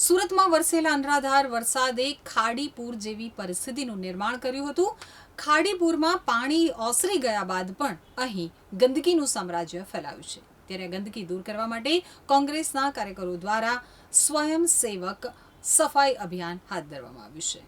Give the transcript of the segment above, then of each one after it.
સુરતમાં વરસેલા અનરાધાર વરસાદે ખાડીપુર જેવી પરિસ્થિતિનું નિર્માણ કર્યું હતું. ખાડીપુરમાં પાણી ઓસરી ગયા બાદ પણ અહીં ગંદકીનું સામ્રાજ્ય ફેલાયું છે. ત્યારે ગંદકી દૂર કરવા માટે કોંગ્રેસના કાર્યકરો દ્વારા સ્વયંસેવક સફાઈ અભિયાન હાથ ધરવામાં આવ્યું છે.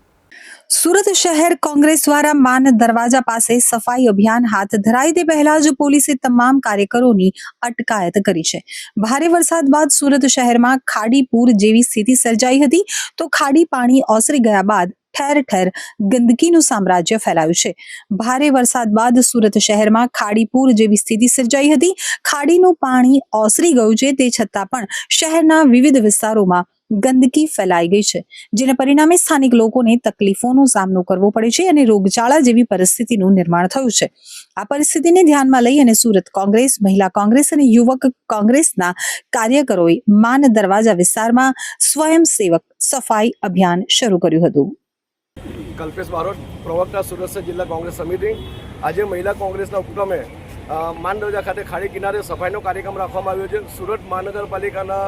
સુરત શહેર કોંગ્રેસ દ્વારા માન દરવાજા પાસે સફાઈ અભિયાન હાથ ધરાય તે પહેલા જ પોલીસે તમામ કાર્યકરોની અટકાયત કરી છે. ભારે વરસાદ બાદ સુરત શહેરમાં ખાડીપુર જેવી સ્થિતિ સર્જાઈ હતી તો ખાડી પાણી ઓસરી ગયા બાદ ઠેર ઠેર ગંદકીનું સામ્રાજ્ય ફેલાયું છે. ભારે વરસાદ બાદ સુરત શહેરમાં ખાડીપુર જેવી સ્થિતિ સર્જાઈ હતી. ખાડીનું પાણી ઓસરી ગયું છે તે છતાં પણ શહેરના વિવિધ વિસ્તારોમાં ગંદકી ફેલાઈ ગઈ છે, જેના પરિણામે સ્થાનિક લોકોને તકલીફોનો સામનો કરવો પડે છે અને રોગચાળા જેવી પરિસ્થિતિનું નિર્માણ થયું છે. આ પરિસ્થિતિને ધ્યાનમાં લઈ અને સુરત કોંગ્રેસ, મહિલા કોંગ્રેસ અને યુવક કોંગ્રેસના કાર્યકરોએ માન દરવાજા વિસ્તારમાં સ્વયંસેવક સફાઈ અભિયાન શરૂ કર્યું હતું. કલ્પેશ બારોટ, પ્રવક્તા સુરત જિલ્લા કોંગ્રેસ સમિતિ. આજે મહિલા કોંગ્રેસના ઉપક્રમે માંડવજા ખાતે ખાડી કિનારે સફાઈનો કાર્યક્રમ રાખવામાં આવ્યો છે. સુરત મહાનગરપાલિકાના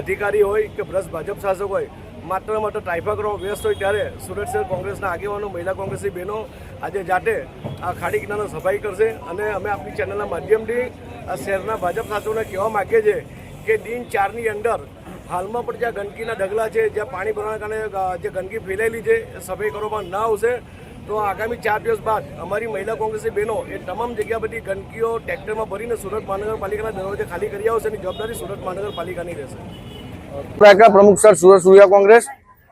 અધિકારી હોય કે ભ્રષ્ટ ભાજપ શાસક હોય, માત્ર માત્ર ટ્રાફિકનો વ્યસ્ત હોય ત્યારે સુરત શહેર કોંગ્રેસના આગેવાનો, મહિલા કોંગ્રેસની બહેનો આજે જાતે આ ખાડી કિનારો સફાઈ કરશે. અને અમે આપણી ચેનલના માધ્યમથી આ શહેરના ભાજપ શાસકોને કહેવા માગીએ છીએ કે દિન ચારની અંદર હાલમાં પણ જ્યાં ગંદકીના ઢગલા છે, જ્યાં પાણી ભરવાના કારણે જે ગંદકી ફેલાયેલી છે, સફાઈ કરવામાં ના આવશે, તો આગામી ચાર દિવસ બાદ અમારી મહિલા કોંગ્રેસની બહેનો એ તમામ જગ્યા બધી ગંદકીઓ ટ્રેક્ટરમાં ભરીને સુરત મહાનગરપાલિકાના દરવાજે ખાલી કરી આવશે અને જવાબદારી સુરત મહાનગરપાલિકાની રહેશે. પ્રમુખ સર સુરત સૂર્યા કોંગ્રેસ,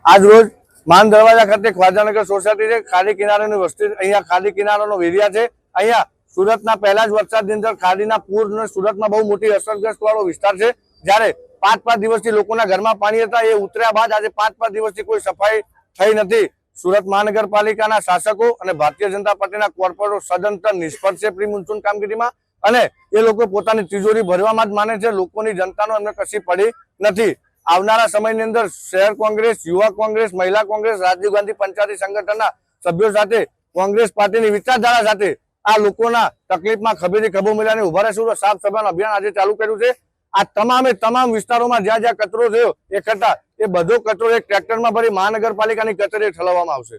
આજ રોજ માન દરવાજા ખાતે ખ્વાજાનગર સોસાયટી છે ખાડી કિનારાની વસ્તી, અહીંયા ખાડી કિનારાનો એરિયા છે, અહીંયા સુરતના પહેલા જ વરસાદની અંદર ખાડીના પૂર સુરતમાં બહુ મોટી અસરગ્રસ્ત વાળો વિસ્તાર છે, જ્યારે પાંચ પાંચ દિવસથી લોકોના ઘરમાં પાણી હતા. એ ઉતર્યા બાદ આજે પાંચ પાંચ દિવસથી કોઈ સફાઈ થઈ નથી. સુરત મહાનગરપાલિકાના શાસકો અને ભારતીય જનતા પાર્ટીના કોર્પોરેટરો સદંતર નિષ્ફળ છે પ્રી મોન્સૂન કામગીરીમાં. અને એ લોકો પોતાની તિજોરી ભરવામાં જ માને છે. લોકોની જનતાનો એમને કશી પડી નથી. આવનારા સમયની અંદર શહેર કોંગ્રેસ, યુવા કોંગ્રેસ, મહિલા કોંગ્રેસ, રાજીવ ગાંધી પંચાયતી સંગઠનના સભ્યો સાથે, કોંગ્રેસ પાર્ટીની વિચારધારા સાથે આ લોકોના તકલીફમાં ખભેથી ખભો મિલાને ઊભા રહેશું. સાફ સભાનું અભિયાન આજે ચાલુ કર્યું છે. આ તમામે તમામ વિસ્તારોમાં જ્યાં જ્યાં કચરો થયો, એ કરતા એ બધો કચરો એક ટ્રેક્ટરમાં ભરી મહાનગરપાલિકાની કચેરીએ ઠલવવામાં આવશે.